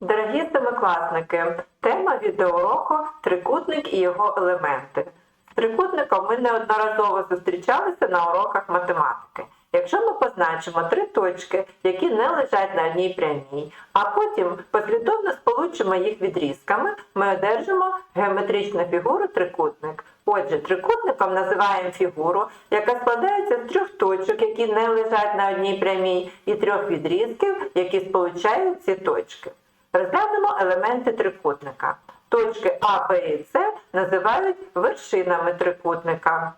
Дорогі семикласники, тема відеоуроку трикутник і його елементи. З трикутником ми неодноразово зустрічалися на уроках математики. Якщо ми позначимо три точки, які не лежать на одній прямій, а потім послідовно сполучимо їх відрізками, ми одержимо геометричну фігуру трикутник. Отже, трикутником називаємо фігуру, яка складається з трьох точок, які не лежать на одній прямій, і трьох відрізків, які сполучають ці точки. Розглянемо елементи трикутника. Точки А, Б і С називають вершинами трикутника.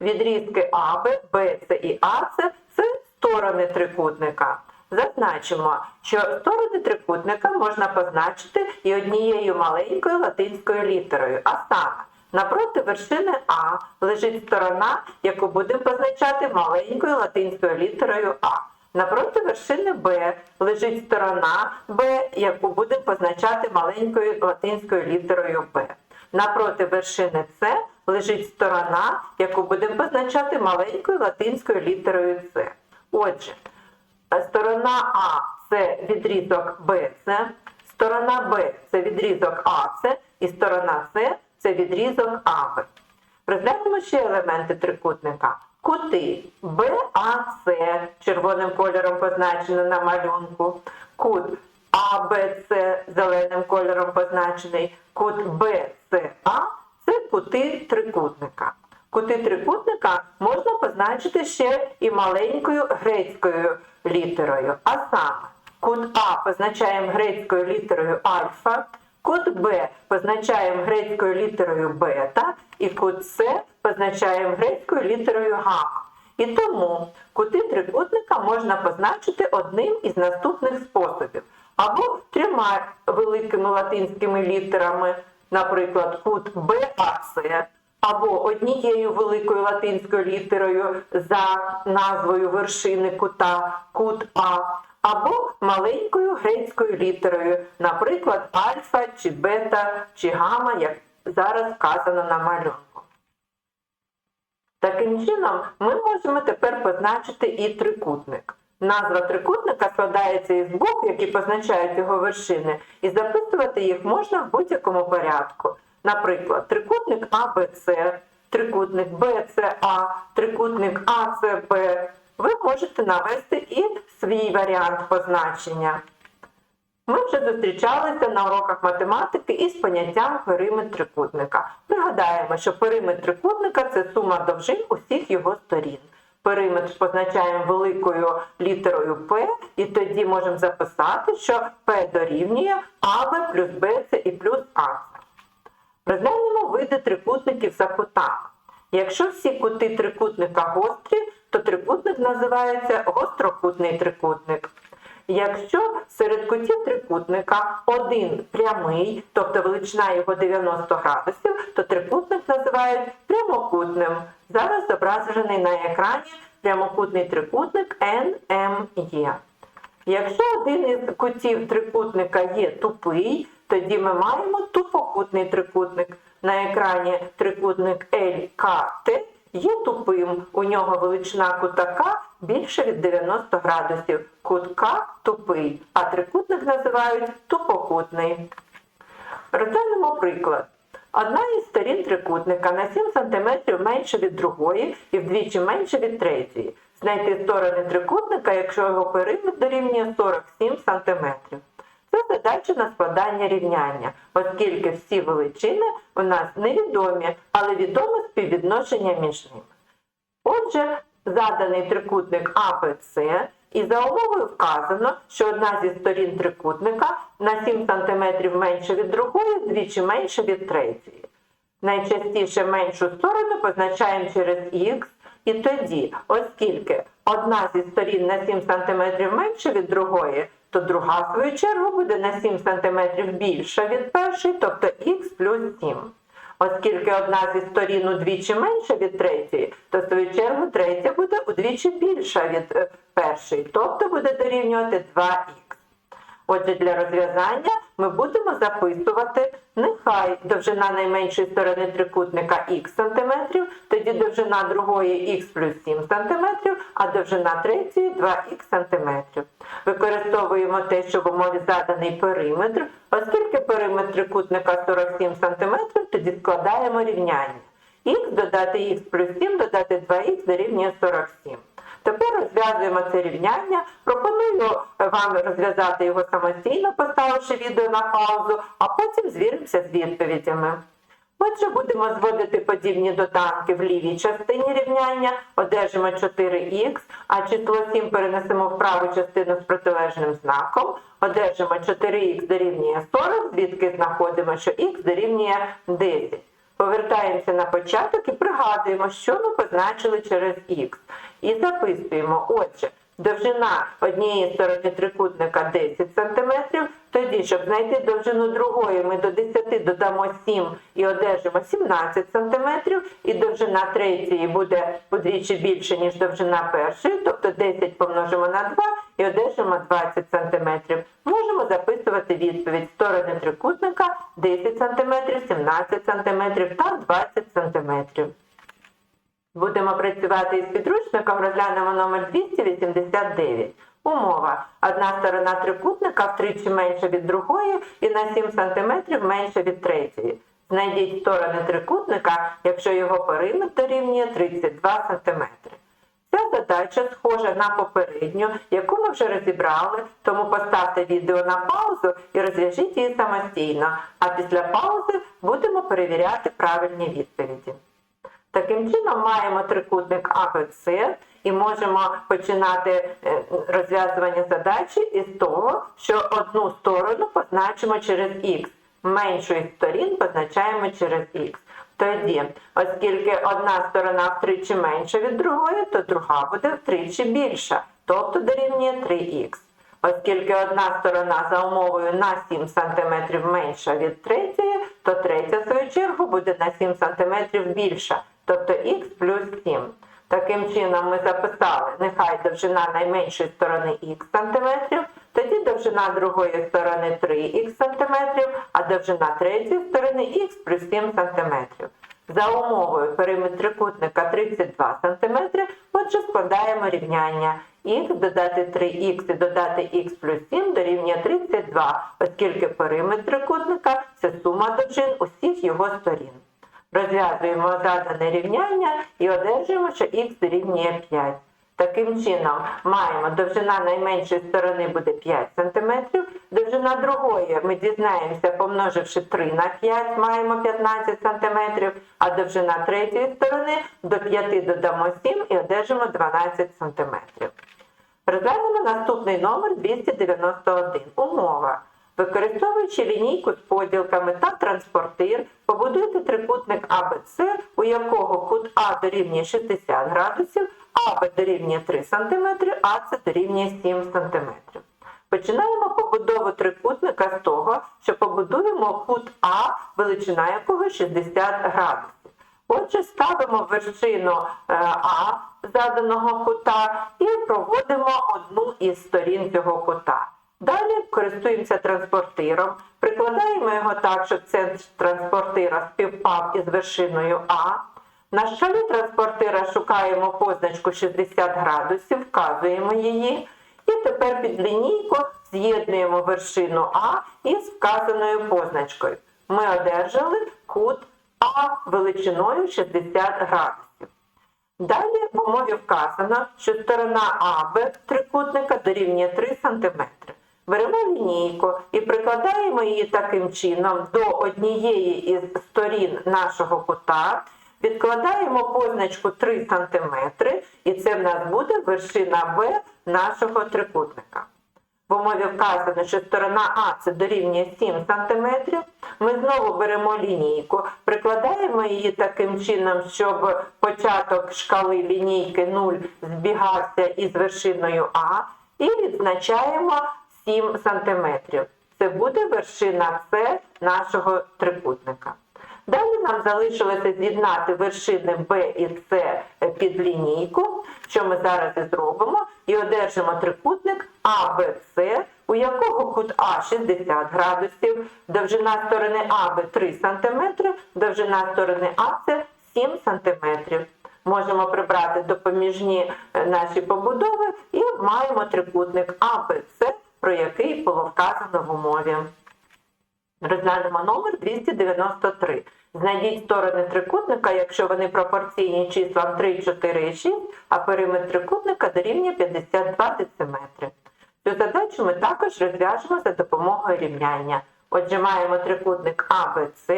Відрізки АБ, БЦ і АЦ це сторони трикутника. Зазначимо, що сторони трикутника можна позначити і однією маленькою латинською літерою, а саме напроти вершини А лежить сторона, яку будемо позначати маленькою латинською літерою А. Напроти вершини Б лежить сторона Б, яку будемо позначати маленькою латинською літерою Б. Напроти вершини С лежить сторона, яку будемо позначати маленькою латинською літерою С. Отже, сторона А це відрізок БЦ, сторона Б це відрізок АЦ і сторона С це відрізок АБ. Розглянемо ще елементи трикутника. Кути. БАЦ червоним кольором позначено на малюнку, кут АБЦ зеленим кольором позначений, кут БЦА це кути трикутника. Кути трикутника можна позначити ще і маленькою грецькою літерою. А саме, кут А позначаємо грецькою літерою альфа, кут Б позначаємо грецькою літерою бета, і кут С позначаємо грецькою літерою гамма. І тому кути трикутника можна позначити одним із наступних способів. Або трьома великими латинськими літерами, наприклад, кут БАЦ, або однією великою латинською літерою за назвою вершини кута кут А, або маленькою грецькою літерою, наприклад, альфа чи бета чи гамма, як зараз вказано на малюнку. Таким чином, ми можемо тепер позначити і трикутник. Назва трикутника складається із букв, які позначають його вершини, і записувати їх можна в будь-якому порядку. Наприклад, трикутник АБЦ, трикутник БЦА, трикутник АЦБ. Ви можете навести і свій варіант позначення. Ми вже зустрічалися на уроках математики із поняттям периметр трикутника. Пригадаємо, що периметр трикутника це сума довжин усіх його сторін. Периметр позначаємо великою літерою П, і тоді можемо записати, що П дорівнює АБ плюс БЦ і плюс АЦ. Розглянемо види трикутників за кутами. Якщо всі кути трикутника гострі, то трикутник називається гострокутний трикутник. Якщо серед кутів трикутника один прямий, тобто величина його 90 градусів, то трикутник називають прямокутним. Зараз зображений на екрані прямокутний трикутник NME. Якщо один із кутів трикутника є тупий, тоді ми маємо тупокутний трикутник. На екрані трикутник LKT є тупим. У нього величина кута К більше від 90 градусів. Кут К тупий, а трикутник називають тупокутний. Розглянемо приклад. Одна із сторін трикутника на 7 см менше від другої і вдвічі менше від третьої. Знайти сторони трикутника, якщо його периметр дорівнює 47 см. Це задача на складання рівняння, оскільки всі величини у нас невідомі, але відоме співвідношення між ними. Отже, заданий трикутник АБЦ, і за умовою вказано, що одна зі сторін трикутника на 7 см менше від другої, двічі менше від третьої. Найчастіше меншу сторону позначаємо через х, і тоді, оскільки одна зі сторін на 7 см менше від другої, то друга, в свою чергу, буде на 7 см більша від першої, тобто х плюс 7. Оскільки одна зі сторін удвічі менша від третьої, то в свою чергу третя буде удвічі більша від е, першої, тобто буде дорівнювати 2х. Отже, для розв'язання ми будемо записувати нехай довжина найменшої сторони трикутника х см, тоді довжина другої х плюс 7 см, а довжина третьої 2х см. Використовуємо те, що в умові заданий периметр, оскільки периметр трикутника 47 см, тоді складаємо рівняння. х додати х плюс 7 додати 2х дорівнює 47. Тепер розв'язуємо це рівняння. Пропоную вам розв'язати його самостійно, поставивши відео на паузу, а потім звіримося з відповідями. Отже, будемо зводити подібні доданки в лівій частині рівняння, одержимо 4х, а число 7 перенесемо в праву частину з протилежним знаком, одержимо 4х дорівнює 40, звідки знаходимо, що х дорівнює 10. Повертаємося на початок і пригадуємо, що ми позначили через х. І записуємо, отже, довжина однієї сторони трикутника 10 см, тоді, щоб знайти довжину другої, ми до 10 додамо 7 і одержимо 17 см, і довжина третьої буде удвічі більше, ніж довжина першої, тобто 10 помножимо на 2 і одержимо 20 см. Можемо записувати відповідь. Сторони трикутника 10 см, 17 см та 20 см. Будемо працювати із підручником, розглянемо номер 289. Умова. Одна сторона трикутника втричі менша від другої і на 7 см менша від третьої. Знайдіть сторони трикутника, якщо його периметр дорівнює 32 см. Ця задача схожа на попередню, яку ми вже розібрали, тому поставте відео на паузу і розв'яжіть її самостійно, а після паузи будемо перевіряти правильні відповіді. Таким чином маємо трикутник АБЦ і можемо починати е, розв'язування задачі із того, що одну сторону позначимо через х, меншу із сторін позначаємо через х. Тоді, оскільки одна сторона втричі менша від другої, то друга буде втричі більша, тобто дорівнює 3х. Оскільки одна сторона за умовою на 7 см менша від третьої, то третя, в свою чергу, буде на 7 см більша, тобто х плюс 7. Таким чином ми записали, нехай довжина найменшої сторони х см, тоді довжина другої сторони 3х см, а довжина третьої сторони х плюс 7 см. За умовою периметр трикутника 32 см, отже складаємо рівняння х додати 3х і додати х плюс 7 дорівнює 32, оскільки периметр трикутника це сума довжин усіх його сторін. Розв'язуємо задане рівняння і одержуємо, що х дорівнює 5. Таким чином, маємо довжина найменшої сторони буде 5 см, довжина другої ми дізнаємося, помноживши 3 на 5, маємо 15 см, а довжина третьої сторони до 5 додамо 7 і одержимо 12 см. Розглянемо наступний номер 291. Умова. Використовуючи лінійку з поділками та транспортир, побудуйте трикутник АБЦ, у якого кут А дорівнює 60 градусів, АБ дорівнює 3 см, АЦ дорівнює 7 см. Починаємо побудову трикутника з того, що побудуємо кут А, величина якого 60 градусів. Отже, ставимо вершину е, А заданого кута і проводимо одну із сторін цього кута. Далі користуємося транспортиром, прикладаємо його так, щоб центр транспортира співпав із вершиною А. На шкалі транспортира шукаємо позначку 60 градусів, вказуємо її. І тепер під лінійку з'єднуємо вершину А із вказаною позначкою. Ми одержали кут А величиною 60 градусів. Далі в умові вказано, що сторона АБ трикутника дорівнює 3 см. Беремо лінійку і прикладаємо її таким чином до однієї із сторін нашого кута, відкладаємо позначку 3 см, і це в нас буде вершина Б нашого трикутника. В умові вказано, що сторона А це дорівнює 7 см. Ми знову беремо лінійку, прикладаємо її таким чином, щоб початок шкали лінійки 0 збігався із вершиною А, і відзначаємо 7 см. Це буде вершина С нашого трикутника. Далі нам залишилося з'єднати вершини Б і С під лінійку, що ми зараз і зробимо, і одержимо трикутник АБЦ, у якого кут А 60 градусів, довжина сторони АБ 3 см, довжина сторони АС 7 см. Можемо прибрати допоміжні е, наші побудови і маємо трикутник АБЦ, про який було вказано в умові. Розглянемо номер 293. Знайдіть сторони трикутника, якщо вони пропорційні числам 3, 4 і 6, а периметр трикутника дорівнює 52 дециметри. Цю задачу ми також розв'яжемо за допомогою рівняння. Отже, маємо трикутник АБЦ.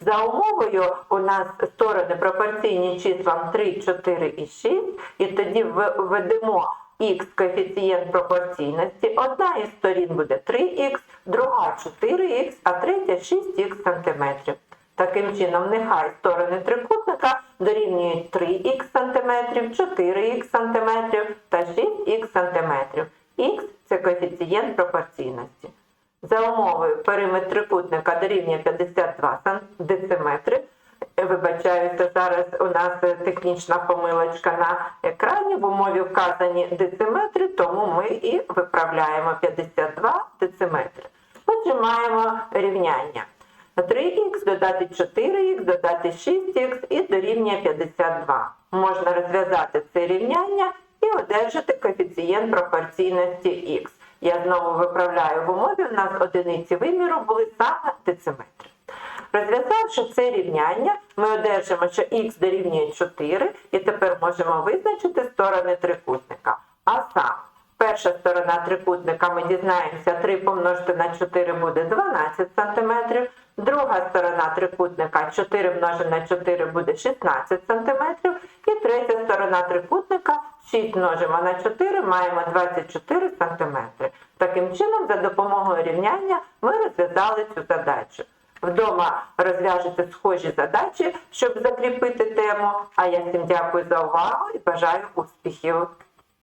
За умовою у нас сторони пропорційні числам 3, 4 і 6, і тоді введемо х коефіцієнт пропорційності. Одна із сторін буде 3х, друга 4х, а третя 6х сантиметрів. Таким чином, нехай сторони трикутника дорівнюють 3х сантиметрів, 4х сантиметрів та 6х сантиметрів. Х – це коефіцієнт пропорційності. За умовою периметр трикутника дорівнює 52 сан- дециметри. У нас е, технічна помилочка на екрані. В умові вказані дециметри, тому ми і виправляємо 52 дециметри. Отже, маємо рівняння. 3х додати 4х, додати 6х і дорівнює 52. Можна розв'язати це рівняння і одержати коефіцієнт пропорційності х. Я знову виправляю в умові, у нас одиниці виміру були саме дециметри. Розв'язавши це рівняння, ми одержимо, що х дорівнює 4, і тепер можемо визначити сторони трикутника. А саме, перша сторона трикутника ми дізнаємося 3 помножити на 4 буде 12 см, друга сторона трикутника 4 множити на 4 буде 16 см, і третя сторона трикутника 6 множимо на 4 маємо 24 см. Таким чином, за допомогою рівняння ми розв'язали цю задачу. Вдома розв'яжете схожі задачі, щоб закріпити тему. А я всім дякую за увагу і бажаю успіхів.